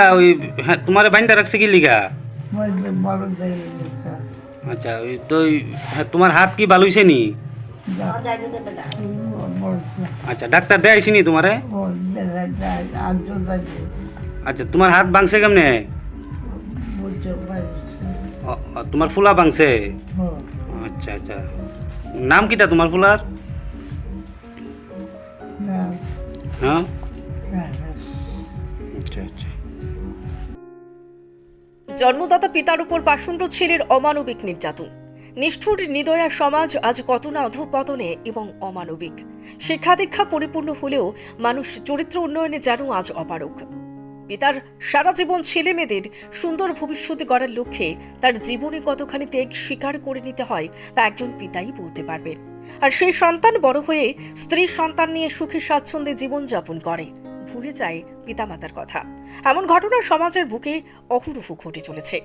ওই হ্যাঁ তোমার বাইন্দা রাখছে কি লিগা বলছে বড় থেকে লিখা আচ্ছা ওই তো ওই, হ্যাঁ তোমার হাত কি ভালো হয়েছে নি বলছে আচ্ছা ডাক্তার দেয় আইসিনি তোমারে বলছে আঞ্চল থাকে আচ্ছা তোমার হাত ভাঙছে কেমনে বুঝতে পারছি ও, ও, তোমার ফুলা ভাঙছে ও আচ্ছা আচ্ছা নাম কিটা তোমার ফুলার না হ্যাঁ না আচ্ছা আচ্ছা জন্মদাতা পিতার উপর পাষণ্ড ছেলের অমানবিক নির্যাতন। নিষ্ঠুর নিদয়া সমাজ আজ কত না অধপতনে এবং অমানবিক। শিক্ষা দীক্ষা পরিপূর্ণ হলেও মানুষ চরিত্র উন্নয়নে যেন আজ অপারক পিতার সারা জীবন ছেলে মেয়েদের সুন্দর ভবিষ্যতে গড়ার লক্ষ্যে তার জীবনে কতখানি ত্যাগ স্বীকার করে নিতে হয় তা একজন পিতাই বলতে পারবেন। আর সেই সন্তান বড় হয়ে স্ত্রী সন্তান নিয়ে সুখে স্বাচ্ছন্দ্যে জীবনযাপন করে। ভুলে যায় পিতামাতার কথা। এমন ঘটনা সমাজের বুকে অহুরুহু ঘটে চলেছে।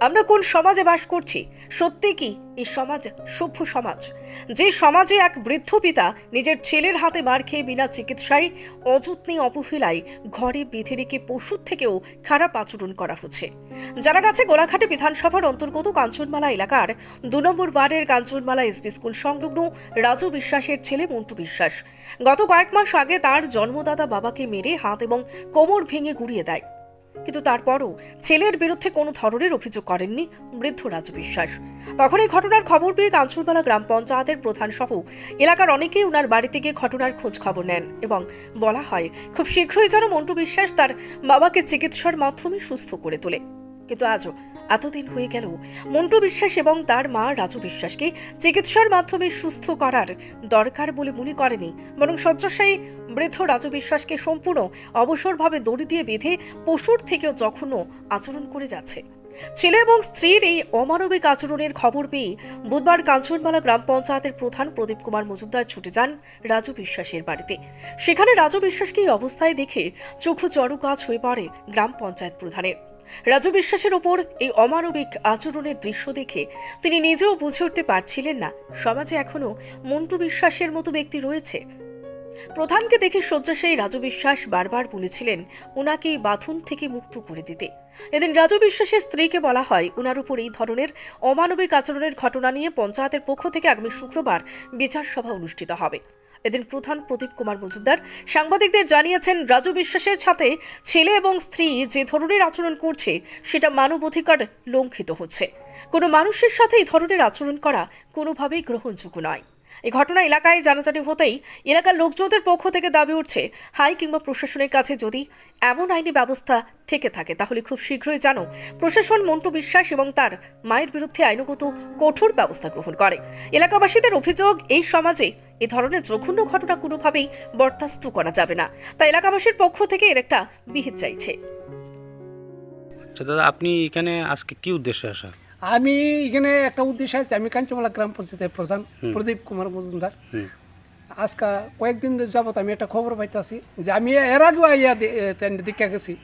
আমরা কোন সমাজে বাস করছি? সত্যি কি এই সমাজ সভ্য সমাজ? যে সমাজে এক বৃদ্ধ পিতা নিজের ছেলের হাতে মার খেয়ে বিনা চিকিৎসায় অযত্নে অপহেলায় ঘরে বেঁধে রেখে পশুর থেকেও খারাপ আচরণ করা হচ্ছে। যারা কাছে গোলাঘাটে বিধানসভার অন্তর্গত কাঞ্চনমালা এলাকার দু নম্বর ওয়ার্ডের কাঞ্চনমালা এসপি স্কুল সংলগ্ন রাজু বিশ্বাসের ছেলে মন্টু বিশ্বাস। গত কয়েক মাস আগে তার জন্মদাতা বাবাকে মেরে হাত এবং কোমর ভেঙে গুড়িয়ে দেয়। কিন্তু তারপরও ছেলের বিরুদ্ধে কোনো ধরনের অভিযোগ করেননি বৃদ্ধ রাজু বিশ্বাস। তখন এই ঘটনার খবর পেয়ে কাঞ্চনবালা গ্রাম পঞ্চায়েতের প্রধান সহ এলাকার অনেকেই ওনার বাড়িতে গিয়ে ঘটনার খোঁজ খবর নেন এবং বলা হয়, খুব শীঘ্রই যেন মন্টু বিশ্বাস তার বাবাকে চিকিৎসার মাধ্যমে সুস্থ করে তোলে। কিন্তু আজও এতদিন হয়ে গেল। মন্টু বিশ্বাস এবং তার মা রাজু বিশ্বাসকে চিকিৎসার মাধ্যমে সুস্থ করার দরকার বলে মনে করেনি, বরং শয্যাশায়ী বৃদ্ধ রাজু বিশ্বাসকে সম্পূর্ণ অবসরভাবে দড়ি দিয়ে বেঁধে পশুর থেকেও জঘন্য আচরণ করে যাচ্ছে। ছেলে এবং স্ত্রীর এই অমানবিক আচরণের খবর পেয়ে বুধবার কাঞ্চনমালা গ্রাম পঞ্চায়েতের প্রধান প্রদীপ কুমার মজুমদার ছুটে যান রাজু বিশ্বাসের বাড়িতে। সেখানে রাজু বিশ্বাসকে এই অবস্থায় দেখে চক্ষু চড়ু গাছ হয়ে পড়ে গ্রাম পঞ্চায়েত প্রধানের। রাজু বিশ্বাসের ওপর এই অমানবিক আচরণের দৃশ্য দেখে তিনি নিজেও বুঝে উঠতে পারছিলেন না, সমাজে এখনও মন্টু বিশ্বাসের মতো ব্যক্তি রয়েছে। প্রধানকে দেখে শয্যাশায়ী রাজু বিশ্বাস বারবার বলেছিলেন ওনাকে এই বাঁধন থেকে মুক্ত করে দিতে। এদিন রাজু বিশ্বাসের স্ত্রীকে বলা হয় ওনার উপর এই ধরনের অমানবিক আচরণের ঘটনা নিয়ে পঞ্চায়েতের পক্ষ থেকে আগামী শুক্রবার বিচার সভা অনুষ্ঠিত হবে। এদিন প্রধান প্রদীপ কুমার মজুমদার। সাংবাদিকদের জানিয়েছেন, রাজু বিশ্বাসের সাথে ছেলে এবং স্ত্রী যে ধরনের আচরণ করছে, সেটা মানবাধিকার লঙ্ঘিত হচ্ছে। কোনো মানুষের সাথে এই ধরনের আচরণ করা কোনোভাবেই গ্রহণযোগ্য নয়। এই ঘটনা এলাকায় জানাজানি হতেই এলাকার লোকজনদের পক্ষ থেকে দাবি উঠছে, হাই কিংবা প্রশাসনের কাছে যদি এমন আইনি ব্যবস্থা থেকে থাকে, তাহলে খুব শীঘ্রই জানো, প্রশাসন মন্টু বিশ্বাস এবং তার মায়ের বিরুদ্ধে আইনগত কঠোর ব্যবস্থা গ্রহণ করে। এলাকাবাসীদের অভিযোগ, এই সমাজে এ ধরনের জঘন্য ঘটনা কোনোভাবেই বরদাস্ত করা যাবে না। তাই এলাকাবাসীর পক্ষ থেকে এর একটা বিহিত চাইছে। আচ্ছা দাদা আপনি এখানে আজকে কি উদ্দেশ্যে আসা আমি এখানে একটা উদ্দেশ্য আছে। আমি কাঞ্চমালা গ্রাম পঞ্চায়েতের প্রধান প্রদীপ কুমার মজুমদার। আজকে কয়েকদিন যাবত আমি একটা খবর পাইতেছি যে আমি এর আগেও আইয়া দে- দেখা গেছি।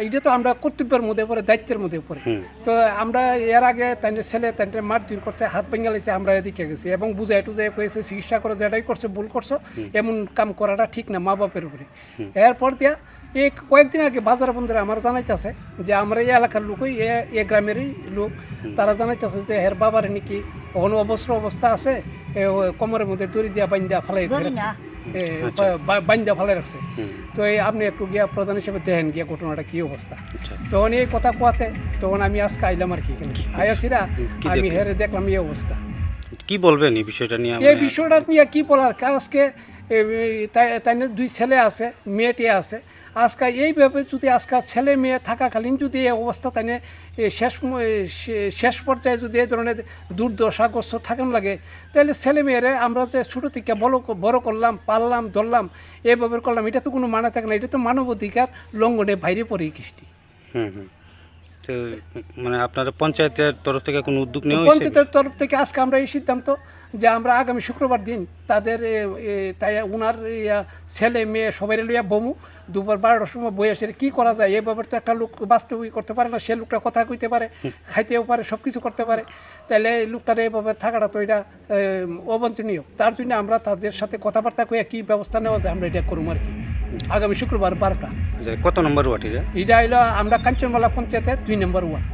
এটা তো আমরা কর্তব্যের মধ্যে পড়ে দায়িত্বের মধ্যে পড়ে। তো আমরা এর আগে তাই ছেলে তাই মার দূর করছে হাত ভেঙে লাইছে আমরা এদিকে গেছি। এবং বুঝাই টুজাই কয়েছে চিকিৎসা করে যেটাই করছে ভুল করছ এমন কাম করাটা ঠিক না মা বাপের উপরে। এরপর দিয়া এই কয়েকদিন আগে বাজার বন্ধুরা আমার জানাইতেছে যে আমরা এই এলাকার লোকই এ- এ গ্রামেরই লোক। তারা জানাইতেছে যে হের বাবার নাকি কোনো অবস্ত্র অবস্থা আছে? কোমরের মধ্যে দড়ি দিয়া বাইন্দা ফালাই আচ্ছা। বাইন্দা ফালাই রাখছে তো এই আপনি একটু গিয়া প্রধান হিসেবে দেখেন গিয়া ঘটনাটা কি অবস্থা। আচ্ছা। তখন এই কথা কোয়াতে তখন আমি আজকে আইলাম আর কি আয়াসিরা আমি হেরে দেখলাম এই অবস্থা। কি বলবেন এই বিষয়টা নিয়ে? এই বিষয়টা নিয়ে কি বলার? কার আজকে তাই দুই ছেলে আছে মেয়েটি আছে। আজকে এইভাবে যদি আজকাল ছেলে মেয়ে থাকাকালীন যদি এই অবস্থা তাই শেষ শেষ পর্যায়ে যদি এই ধরনের দুর্দশাগ্রস্ত থাকেন লাগে, তাহলে ছেলে মেয়েরা আমরা যে ছোটো থেকে বড় বড় করলাম, পাললাম, ধরলাম এইভাবে করলাম, এটা তো কোনো মানে থাকে না, এটা তো মানব মানবাধিকার লঙ্ঘনে বাইরে পড়ে কৃষ্টি। হুম হুম। তো মানে আপনার পঞ্চায়েতের তরফ থেকে কোনো উদ্যোগ নেওয়া পঞ্চায়েতের তরফ থেকে আজকে আমরা এই সিদ্ধান্ত যে আমরা আগামী শুক্রবার দিন তাদের তাই উনার ছেলে মেয়ে সবাই লইয়া বমু। দুপুর বারোটার সময় বই আসে কি করা যায়? এই ব্যাপারে তো একটা লোক বাস্তবিক করতে পারে না সে লোকটা কথা কইতে পারে খাইতেও পারে সব কিছু করতে পারে। তাহলে এই লোকটার এইভাবে থাকাটা তো এটা অবাঞ্ছনীয়। তার জন্য আমরা তাদের সাথে কথাবার্তা কইয়া কী ব্যবস্থা নেওয়া যায় আমরা এটা করুম আর কি। আগামী শুক্রবার বারোটা। আচ্ছা কত নম্বর ওয়ার্ড এটা? এটা হইল আমরা কাঞ্চনমালা পঞ্চায়েতের দুই নম্বর ওয়ার্ড।